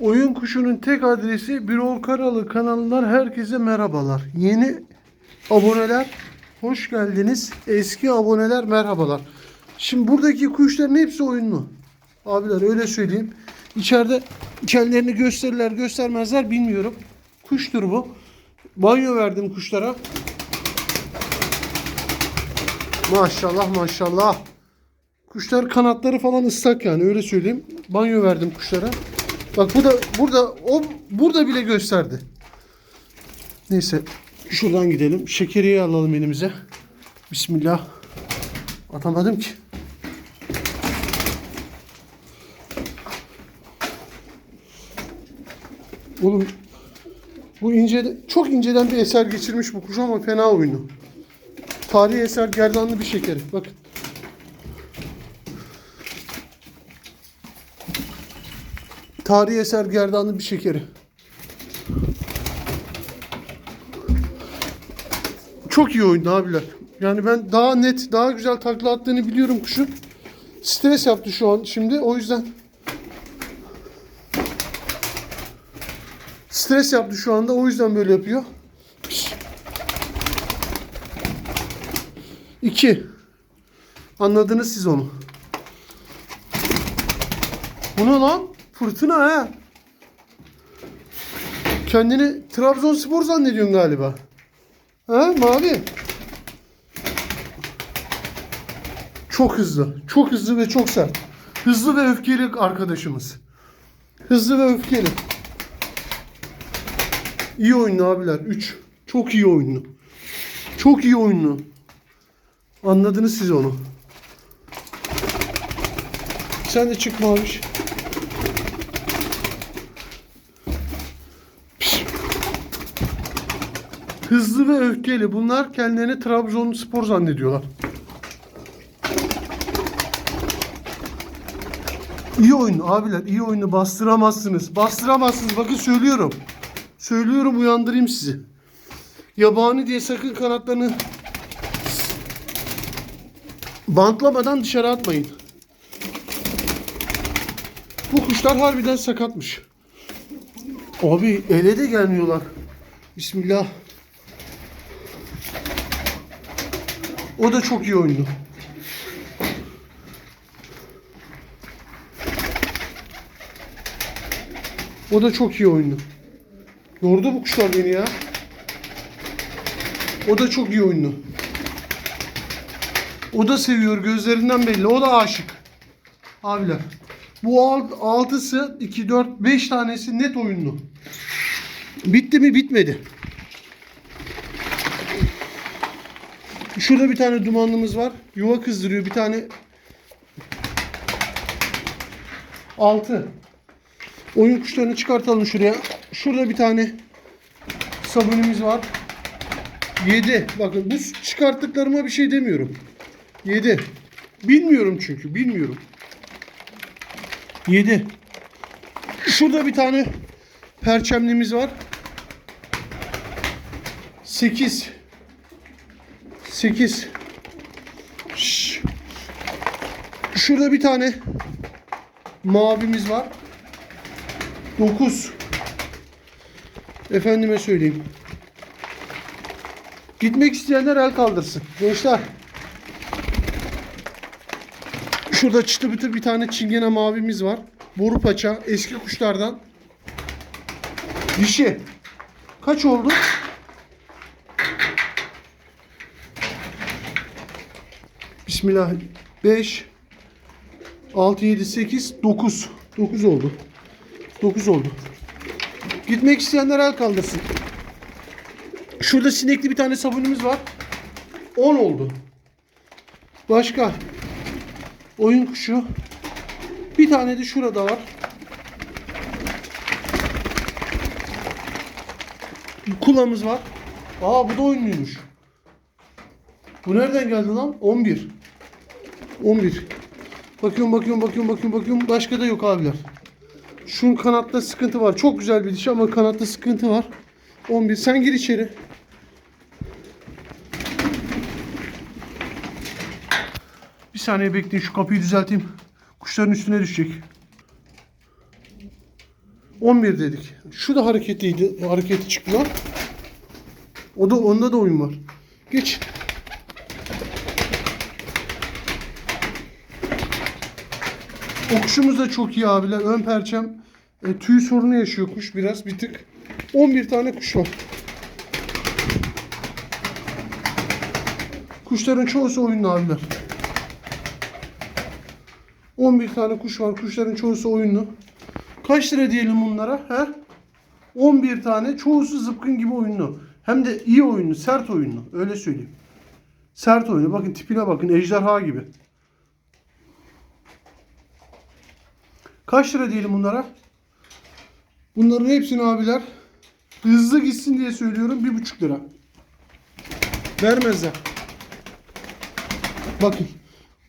Oyun Kuşu'nun tek adresi Birol Karalı kanalından herkese merhabalar. Yeni aboneler hoş geldiniz. Eski aboneler merhabalar. Şimdi buradaki kuşların hepsi oyunlu. Abiler öyle söyleyeyim. İçeride kendilerini gösterirler göstermezler bilmiyorum. Kuştur bu. Banyo verdim kuşlara. Maşallah maşallah. Kuşlar kanatları falan ıslak yani öyle söyleyeyim. Banyo verdim kuşlara. Bak bu da burada o burada bile gösterdi. Neyse şuradan gidelim. Şekeriyi alalım elimize. Bismillah. Atamadım ki. Oğlum bu ince çok inceden bir eser geçirmiş bu kuş ama fena oyunu. Tarihi eser gerdanlı bir şekeri. Bakın. Tarihi eser gerdanlı bir şekeri. Çok iyi oyundu abiler. Yani ben daha net, daha güzel takla attığını biliyorum kuşun. Stres yaptı şu an şimdi. O yüzden stres yaptı şu anda. O yüzden böyle yapıyor. İki. Anladınız siz onu. Bu ne lan? Fırtına ha. Kendini Trabzonspor zannediyorsun galiba. Ha mavi. Çok hızlı. Çok hızlı ve çok sert. Hızlı ve öfkeli arkadaşımız. Hızlı ve öfkeli. İyi oyunlu abiler. 3. Çok iyi oyunlu. Çok iyi oyunlu. Anladınız siz onu. Sen de çık Maviş. Hızlı ve öfkeli. Bunlar kendilerini Trabzonspor zannediyorlar. İyi oyun abiler. iyi oyunu bastıramazsınız. Bastıramazsınız. Bakın söylüyorum. Söylüyorum uyandırayım sizi. Yabani diye sakın kanatlarını Bantlamadan dışarı atmayın. Bu kuşlar harbiden sakatmış. Abi ele de gelmiyorlar. Bismillah. O da çok iyi oyundu. O da çok iyi oyundu. Yordu bu kuşlar beni ya. O da çok iyi oyundu. O da seviyor gözlerinden belli. O da aşık. Abiler. Bu alt, altısı 2, 4, 5 tanesi net oyunlu. Bitti mi? Bitmedi. Şurada bir tane dumanlımız var. Yuva kızdırıyor. Bir tane 6. Oyun kuşlarını çıkartalım şuraya. Şurada bir tane sabunimiz var. 7. Bakın bu çıkarttıklarıma bir şey demiyorum. 7. Bilmiyorum çünkü. Bilmiyorum. 7. Şurada bir tane perçemlimiz var. 8. 8. Şş. Şurada bir tane mavimiz var. 9. Efendime söyleyeyim. Gitmek isteyenler el kaldırsın. Gençler. Şurada çıtı pıtı bir tane çingene mavimiz var. Boru paça. Eski kuşlardan. Dişi. Kaç oldu? Bismillah. 5 6 7 8 9 9 oldu. 9 oldu. Gitmek isteyenler el kaldırsın. Şurada sinekli bir tane sabunumuz var. 10 oldu. Başka. Oyun kuşu. Bir tane de şurada var. Kulamız var. Aa bu da oyunluymuş. Bu nereden geldi lan? 11. 11. Bakıyorum bakıyorum bakıyorum bakıyorum bakıyorum. Başka da yok abiler. Şunun kanatta sıkıntı var. Çok güzel bir dişi ama kanatta sıkıntı var. 11. Sen gir içeri. Bir saniye bekleyin şu kapıyı düzelteyim. Kuşların üstüne düşecek. 11 dedik. Şu da hareketliydi. Hareketi çıktı lan. O da onda da oyun var. Geç. Okuşumuz da çok iyi abiler. Ön perçem e, tüy sorunu yaşıyor kuş biraz bir tık. 11 tane kuş var. Kuşların çoğusu oyunlu abiler. 11 tane kuş var. Kuşların çoğusu oyunlu. Kaç lira diyelim bunlara? He? 11 tane. Çoğusu zıpkın gibi oyunlu. Hem de iyi oyunlu, sert oyunlu. Öyle söyleyeyim. Sert oyunlu. Bakın tipine bakın. Ejderha gibi. Kaç lira diyelim bunlara? Bunların hepsini abiler hızlı gitsin diye söylüyorum. Bir buçuk lira. Vermezler. Bakın.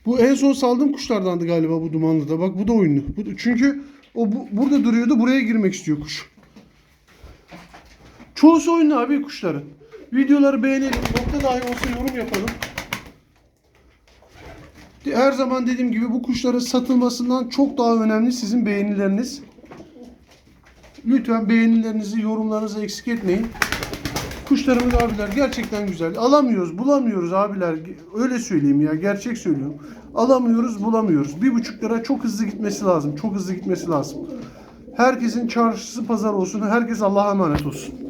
Bu en son saldığım kuşlardandı galiba bu dumanlıda. Bak bu da oyunlu. Çünkü o bu, burada duruyordu. Buraya girmek istiyor kuş. Çoğusu oyunlu abi kuşların. Videoları beğenelim. Nokta dahi olsa yorum yapalım. Her zaman dediğim gibi bu kuşların satılmasından çok daha önemli sizin beğenileriniz. Lütfen beğenilerinizi, yorumlarınızı eksik etmeyin. Kuşlarımız abiler gerçekten güzel. Alamıyoruz, bulamıyoruz abiler. Öyle söyleyeyim ya, gerçek söylüyorum. Alamıyoruz, bulamıyoruz. Bir buçuk lira çok hızlı gitmesi lazım. Çok hızlı gitmesi lazım. Herkesin çarşısı pazar olsun. Herkes Allah'a emanet olsun.